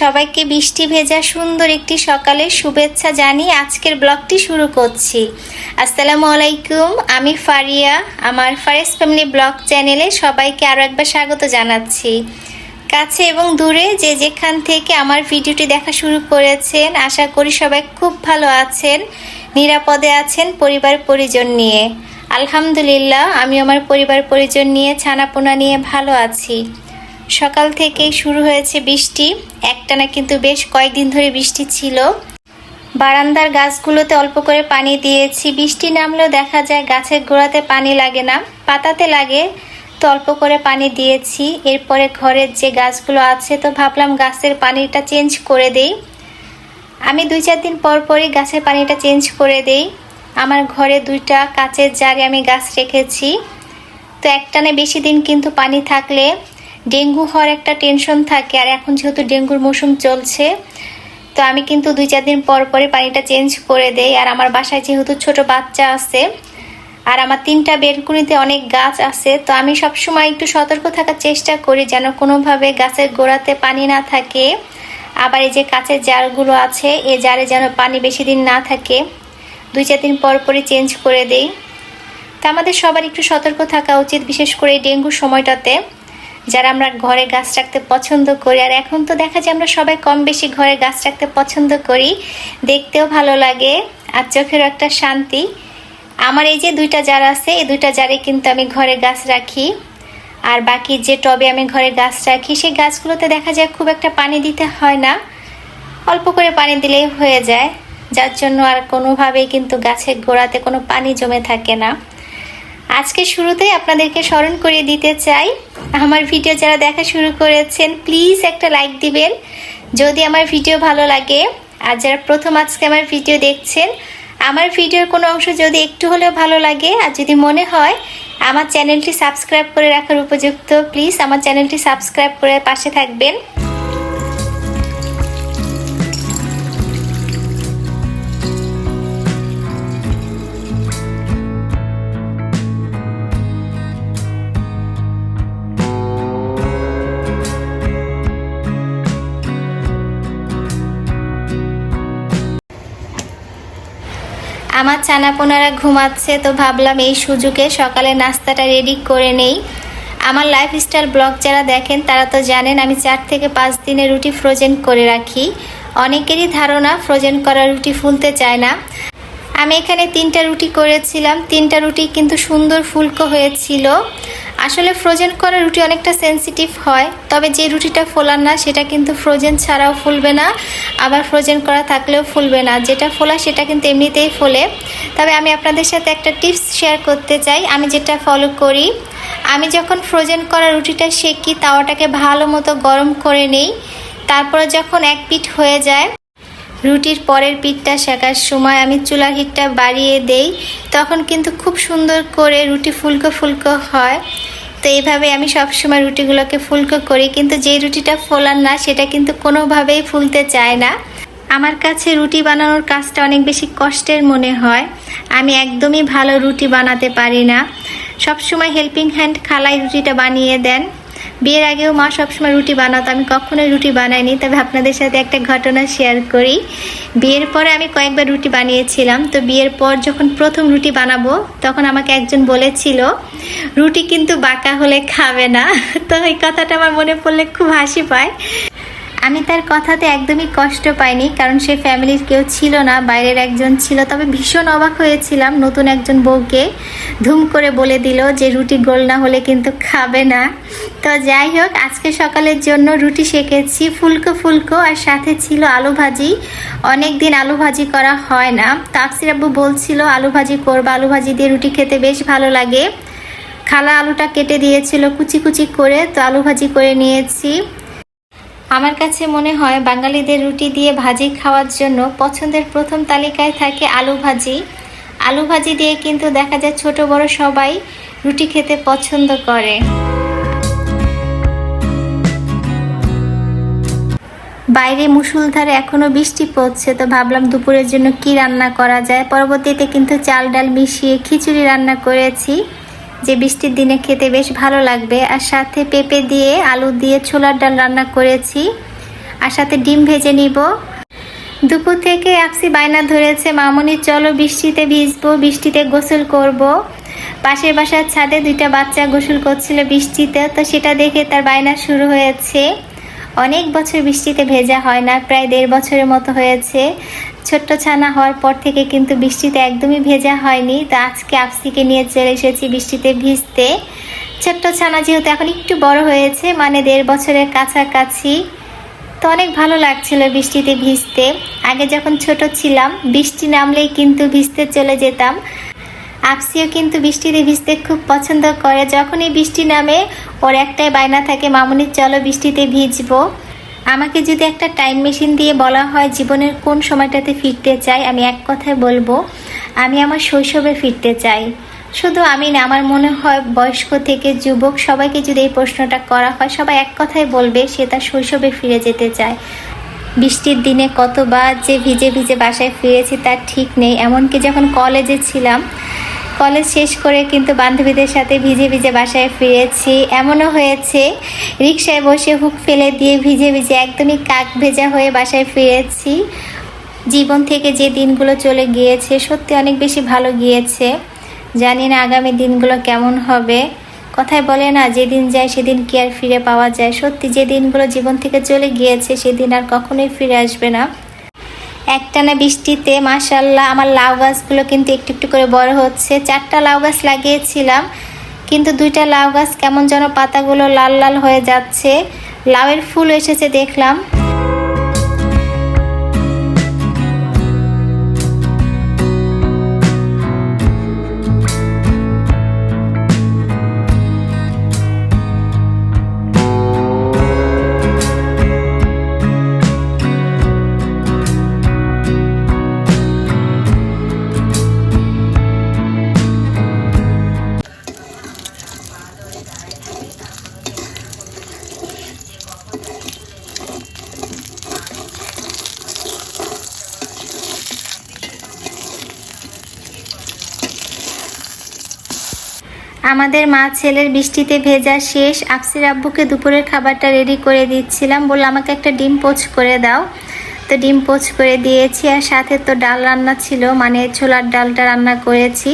সবাইকে বৃষ্টি ভেজা সুন্দর একটি সকালের শুভেচ্ছা জানিয়ে আজকের ব্লগটি শুরু করছি। আসসালামু আলাইকুম, আমি ফারিয়া। আমার ফারেস ফ্যামিলি ব্লগ চ্যানেলে সবাইকে আরও একবার স্বাগত জানাচ্ছি। কাছে এবং দূরে যে যেখান থেকে আমার ভিডিওটি দেখা শুরু করেছেন, আশা করি সবাই খুব ভালো আছেন, নিরাপদে আছেন পরিবার পরিজন নিয়ে। আলহামদুলিল্লাহ আমি আমার পরিবার পরিজন নিয়ে, ছানাপোনা নিয়ে ভালো আছি। সকাল থেকেই শুরু হয়েছে বৃষ্টি। একটানা কিন্তু বেশ কয়েকদিন ধরে বৃষ্টি ছিল। বারান্দার গাছগুলোতে অল্প করে পানি দিয়েছি। বৃষ্টি নামলেও দেখা যায় গাছের গোড়াতে পানি লাগে না, পাতাতে লাগে। তো অল্প করে পানি দিয়েছি। এরপরে ঘরের যে গাছগুলো আছে, তো ভাবলাম গাছের পানিটা চেঞ্জ করে দেই। আমি দুই চার দিন পর পরই গাছের পানিটা চেঞ্জ করে দেই। আমার ঘরে দুইটা কাচের জারে আমি গাছ রেখেছি। তো একটানে বেশি দিন কিন্তু পানি থাকলে ডেঙ্গু হওয়ার একটা টেনশন থাকে আর এখন যেহেতু ডেঙ্গুর মৌসুম চলছে, তো আমি কিন্তু দুই চার দিন পর পরে পানিটা চেঞ্জ করে দেই। আর আমার বাসায় যেহেতু ছোট বাচ্চা আছে, আর আমার তিনটা বেলকুনিতে অনেক গাছ আছে, তো আমি সবসময় একটু সতর্ক থাকার চেষ্টা করি যেন কোনোভাবে গাছের গোড়াতে পানি না থাকে। আবার এই যে কাছের জারগুলো আছে এই জারে যেন পানি বেশি দিন না থাকে, দুই চার দিন পর পরই চেঞ্জ করে দেই। তা আমাদের সবার একটু সতর্ক থাকা উচিত, বিশেষ করে ডেঙ্গুর সময়টাতে। যারা আমরা ঘরে গাছ রাখতে পছন্দ করি, আর এখন তো দেখা যায় আমরা সবাই কম বেশি ঘরে গাছ রাখতে পছন্দ করি, দেখতেও ভালো লাগে আর চোখেরও একটা শান্তি। আমার এই যে দুইটা জার আছে, এই দুইটা জারে কিন্তু আমি ঘরে গাছ রাখি। আর বাকি যে টবে আমি ঘরে গাছ রাখি, সেই গাছগুলোতে দেখা যায় খুব একটা পানি দিতে হয় না। অল্প করে পানি দিলেই হয়ে যায়। যার জন্য আর কোনোভাবেই কিন্তু গাছের গোড়াতে কোনো পানি জমে থাকে না। আজকে শুরুতেই আপনাদেরকে স্মরণ করিয়ে দিতে চাই। আমার ভিডিও যারা দেখা শুরু করেছেন প্লিজ একটা লাইক দিবেন। যদি আমার ভিডিও ভালো লাগে, আর যারা প্রথম আজকে আমার ভিডিও দেখছেন, আমার ভিডিওর কোনো অংশ যদি একটু হলেও ভালো লাগে, আর যদি মনে হয় আমার চ্যানেলটি সাবস্ক্রাইব করে রাখার উপযুক্ত প্লিজ আমার চ্যানেলটি সাবস্ক্রাইব করে পাশে থাকবেন। আমার চানাপোনারা ঘুমাচ্ছে, তো ভাবলাম এই সুযোগে সকালে নাস্তাটা রেডি করে নেই। আমার লাইফস্টাইল ব্লগ যারা দেখেন, তারা তো জানেন আমি চার থেকে পাঁচ দিনে রুটি ফ্রোজেন করে রাখি। অনেকেরই ধারণা ফ্রোজেন করা রুটি ফুলতে চায় না। আমি এখানে তিনটা রুটি করেছিলাম। তিনটা রুটি কিন্তু সুন্দর ফুলকো হয়েছিল। আসলে ফ্রোজেন করা রুটি অনেকটা সেন্সিটিভ হয়, তবে যে রুটিটা ফোলার না, সেটা কিন্তু ফ্রোজেন ছাড়াও ফুলবে না। আবার ফ্রোজেন করা থাকলেও ফুলবে না। যেটা ফোলা, সেটা কিন্তু এমনিতেই ফোলে। তবে আমি আপনাদের সাথে একটা টিপস শেয়ার করতে চাই। আমি যেটা ফলো করি, আমি যখন ফ্রোজেন করা রুটিটা সেকি, তাওয়াটাকে ভালো মতো গরম করে নেই। তারপরে যখন এক পিঠ হয়ে যায়, রুটির পরের পিঠটা শেখার সময় আমি চুলার হিটটা বাড়িয়ে দেই। তখন কিন্তু খুব সুন্দর করে রুটি ফুলকো ফুলকো হয়। তো এইভাবে আমি সবসময় রুটিগুলোকে ফুলকো করি, কিন্তু যে রুটিটা ফোলার না, সেটা কিন্তু কোনোভাবেই ফুলতে চায় না। আমার কাছে রুটি বানানোর কাজটা অনেক বেশি কষ্টের মনে হয়। আমি একদমই ভালো রুটি বানাতে পারি না। সবসময় হেল্পিং হ্যান্ড খালাই রুটিটা বানিয়ে দেন। বিয়ের আগেও মা সবসময় রুটি বানাতো, আমি কখনোই রুটি বানাইনি। তবে আপনাদের সাথে একটা ঘটনা শেয়ার করি। বিয়ের পরে আমি কয়েকবার রুটি বানিয়েছিলাম। তো বিয়ের পর যখন প্রথম রুটি বানাবো, তখন আমাকে একজন বলেছিল, রুটি কিন্তু বাঁকা হলে খাবে না। তো এই কথাটা আমার মনে পড়লে খুব হাসি পায়। আমি তার কথাতে একদমই কষ্ট পাইনি, কারণ সে ফ্যামিলির কেউ ছিল না, বাইরের একজন ছিল। তবে ভীষণ অবাক হয়েছিলাম নতুন একজন বউকে ধুম করে বলে দিল যে রুটি গোল না হলে কিন্তু খাবে না। তো যাই হোক, আজকে সকালের জন্য রুটি সেকেছি, ফুলকো ফুলকো, আর সাথে ছিল আলু ভাজি। অনেক দিন আলু ভাজি করা হয় না। তাকসির আব্বু বলছিল, আলু ভাজি করবা, আলু ভাজি দিয়ে রুটি খেতে বেশ ভালো লাগে। খালা আলুটা কেটে দিয়েছিল কুচি কুচি করে, তো আলু ভাজি করে নিয়েছি। আমার কাছে মনে হয় বাঙালিদের রুটি দিয়ে ভাজি খাওয়ার জন্য পছন্দের প্রথম তালিকায় থাকে আলু ভাজি। আলু ভাজি দিয়ে কিন্তু দেখা যায় ছোট বড় সবাই রুটি খেতে পছন্দ করে। বাইরে মুসুলধারে এখনও বৃষ্টি পড়ছে, তো ভাবলাম দুপুরের জন্য কি রান্না করা যায়? পরবর্তীতে কিন্তু চাল ডাল মিশিয়ে খিচুড়ি রান্না করেছি। যে বৃষ্টির দিনে খেতে বেশ ভালো লাগবে। আর সাথে পেঁপে দিয়ে, আলু দিয়ে ছোলার ডাল রান্না করেছি। আর সাথে ডিম ভেজে নিব। দুপুর থেকে আপসি বায়না ধরেছে, মামনি, চলো বৃষ্টিতে ভিজবো, বৃষ্টিতে গোসল করব। পাশের বাসার ছাদে দুইটা বাচ্চা গোসল করছিল বৃষ্টিতে, তো সেটা দেখে তার বায়না শুরু হয়েছে। অনেক বছর বৃষ্টিতে ভেজা হয় না, প্রায় দেড় বছরের মতো হয়েছে। ছোট্ট ছানা হওয়ার পর থেকে কিন্তু বৃষ্টিতে একদমই ভেজা হয়নি। তো আজকে আপসিকে নিয়ে চলে এসেছি বৃষ্টিতে ভিজতে। ছোট্ট ছানা যেহেতু এখন একটু বড় হয়েছে মানে দেড় বছরের কাছাকাছি, তো অনেক ভালো লাগছিল বৃষ্টিতে ভিজতে। আগে যখন ছোট ছিলাম, বৃষ্টি নামলেই কিন্তু ভিজতে চলে যেতাম। আপসিও কিন্তু বৃষ্টিতে ভিজতে খুব পছন্দ করে। যখনই বৃষ্টি নামে, ওর একটাই বায়না থাকে মামুনির চলো বৃষ্টিতে ভিজবো। আমাকে যদি একটা টাইম মেশিন দিয়ে বলা হয় জীবনের কোন সময়টাতে ফিরতে চাই, আমি এক কথায় বলব, আমি আমার শৈশবে ফিরতে চাই। শুধু আমি না, আমার মনে হয় বয়স্ক থেকে যুবক সবাইকে যদি এই প্রশ্নটা করা হয়, সবাই এক কথায় বলবে সে তার শৈশবে ফিরে যেতে চায়। বৃষ্টির দিনে কতবার যে ভিজে ভিজে বাসায় ফিরেছি তার ঠিক নেই। এমনকি যখন কলেজে ছিলাম কলেজ শেষ করে কিন্তু বান্ধবীদের সাথে ভিজে ভিজে বাসায় ফিরেছি। এমনও হয়েছে রিক্সায় বসে হুক ফেলে দিয়ে ভিজে ভিজে একদমই কাক ভেজা হয়ে বাসায় ফিরেছি। জীবন থেকে যে দিনগুলো চলে গিয়েছে, সত্যি অনেক বেশি ভালো গিয়েছে। জানি না আগামী দিনগুলো কেমন হবে। কথায় বলে না, যেদিন যায় সেদিন কি আর ফিরে পাওয়া যায়। সত্যি যে দিনগুলো জীবন থেকে চলে গিয়েছে, সেদিন আর কখনোই ফিরে আসবে না। একটানা বৃষ্টিতে মাসাল্লাহ আমার লাউ গাছগুলো কিন্তু একটু একটু করে বড় হচ্ছে। চারটা লাউ গাছ লাগিয়েছিলাম, কিন্তু দুইটা লাউ গাছ কেমন যেন পাতাগুলো লাল লাল হয়ে যাচ্ছে। লাউয়ের ফুল এসেছে দেখলাম। আমাদের মা ছেলের বৃষ্টিতে ভেজা শেষ। আফসির আব্বুকে দুপুরের খাবারটা রেডি করে দিচ্ছিলাম। বলল, আমাকে একটা ডিম পোচ করে দাও। তো ডিম পোচ করে দিয়েছি আর সাথে তো ডাল রান্না ছিল মানে ছোলার ডালটা রান্না করেছি।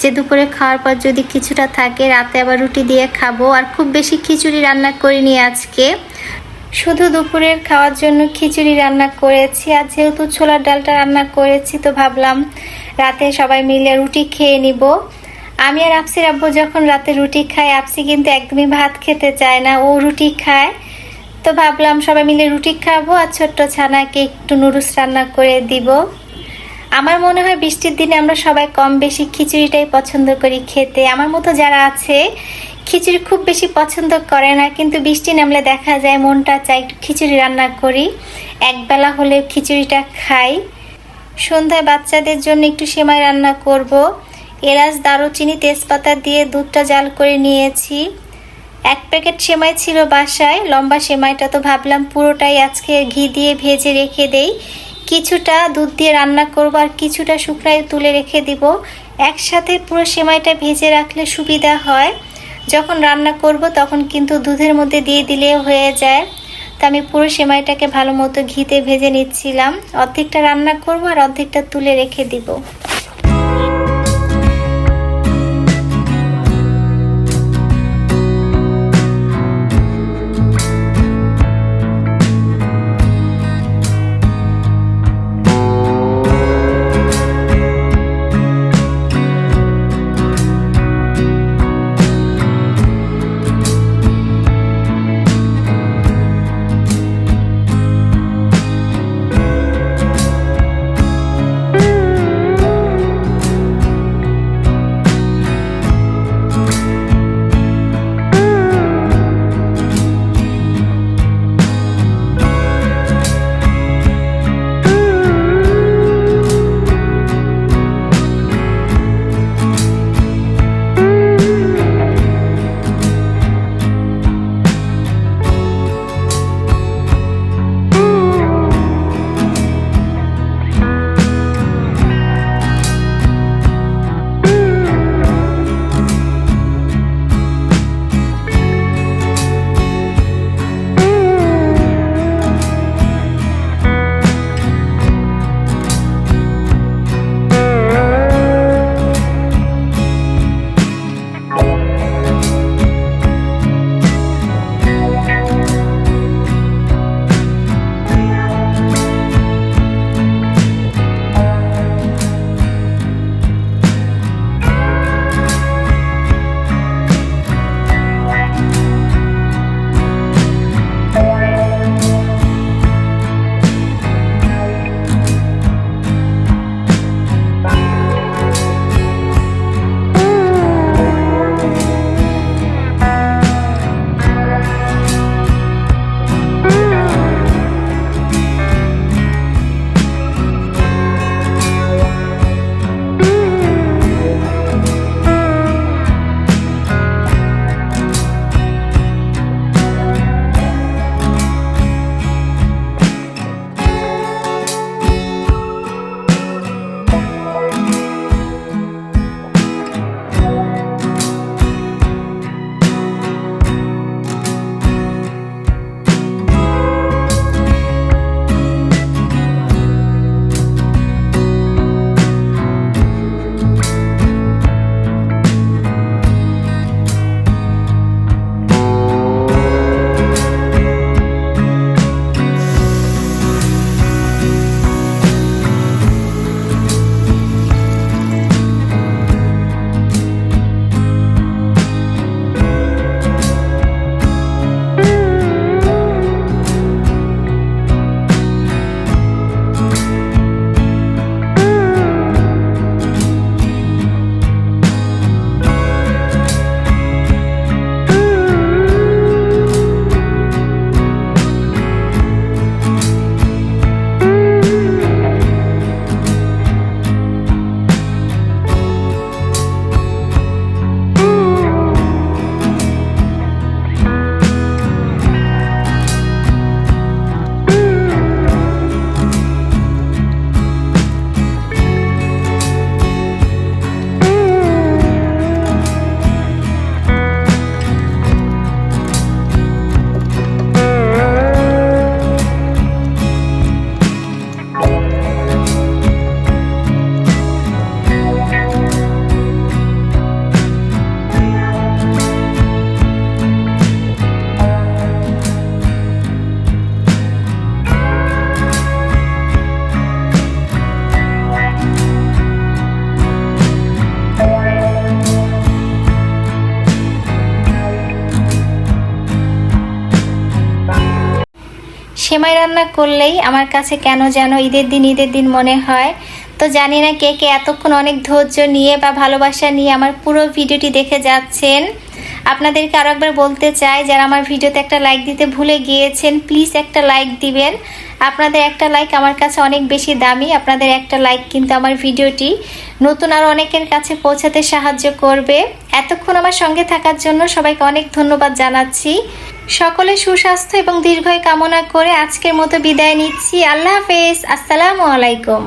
যে দুপুরে খাওয়ার পর যদি কিছুটা থাকে, রাতে আবার রুটি দিয়ে খাব। আর খুব বেশি খিচুড়ি রান্না করিনি আজকে। শুধু দুপুরের খাওয়ার জন্য খিচুড়ি রান্না করেছি আর যেহেতু ছোলার ডালটা রান্না করেছি, তো ভাবলাম রাতে সবাই মিলে রুটি খেয়ে নিব। আমি আর আপসির আব্বু যখন রাতে রুটি খাই, আপসি কিন্তু একদমই ভাত খেতে চায় না। ও রুটি খায়। তো ভাবলাম সবাই মিলে রুটি খাব আর ছোট্ট ছানাকে একটু নুডলস রান্না করে দিব। আমার মনে হয় বৃষ্টির দিনে আমরা সবাই কম বেশি খিচুড়িটাই পছন্দ করি খেতে। আমার মতো যারা আছে, খিচুড়ি খুব বেশি পছন্দ করে না, কিন্তু বৃষ্টি নামলে দেখা যায় মনটা চাই একটু খিচুড়ি রান্না করি। একবেলা হলে খিচুড়িটা খাই। সন্ধ্যায় বাচ্চাদের জন্য একটু সেমাই রান্না করব। এলাচ, দারুচিনি, তেজপাতা দিয়ে দুধটা জাল করে নিয়েছি। এক প্যাকেট সেমাই ছিল বাসায়, লম্বা সেমাইটা তো ভাবলাম পুরোটাই আজকে ঘি দিয়ে ভেজে রেখে দেই। কিছুটা দুধ দিয়ে রান্না করব আর কিছুটা শুকনায় তুলে রেখে দিব। একসাথে পুরো সেমাইটা ভেজে রাখলে সুবিধা হয়। যখন রান্না করব তখন কিন্তু দুধের মধ্যে দিয়ে দিলে হয়ে যায়। তা আমি পুরো সেমাইটাকে ভালো মতো ঘিতে ভেজে নিচ্ছিলাম। অর্ধেকটা রান্না করব আর অর্ধেকটা তুলে রেখে দিব। সেমাই রান্না করলেই আমার কাছে কেন যেন ঈদের দিন ঈদের দিন মনে হয়। তো জানি না কে কে এতক্ষণ অনেক ধৈর্য নিয়ে বা ভালোবাসা নিয়ে আমার পুরো ভিডিওটি দেখে যাচ্ছেন। আপনাদেরকে আরও একবার বলতে চাই, যারা আমার ভিডিওতে একটা লাইক দিতে ভুলে গিয়েছেন প্লিজ একটা লাইক দিবেন। আপনাদের একটা লাইক আমার কাছে অনেক বেশি দামি। আপনাদের একটা লাইক কিন্তু আমার ভিডিওটি নতুন আরও অনেকের কাছে পৌঁছাতে সাহায্য করবে। এতক্ষণ আমার সঙ্গে থাকার জন্য সবাইকে অনেক ধন্যবাদ জানাচ্ছি। সকলে সুস্বাস্থ্য এবং দীর্ঘায়ু কামনা করে আজকের মতো বিদায় নিচ্ছি। আল্লাহ হাফেজ। আসসালামু আলাইকুম।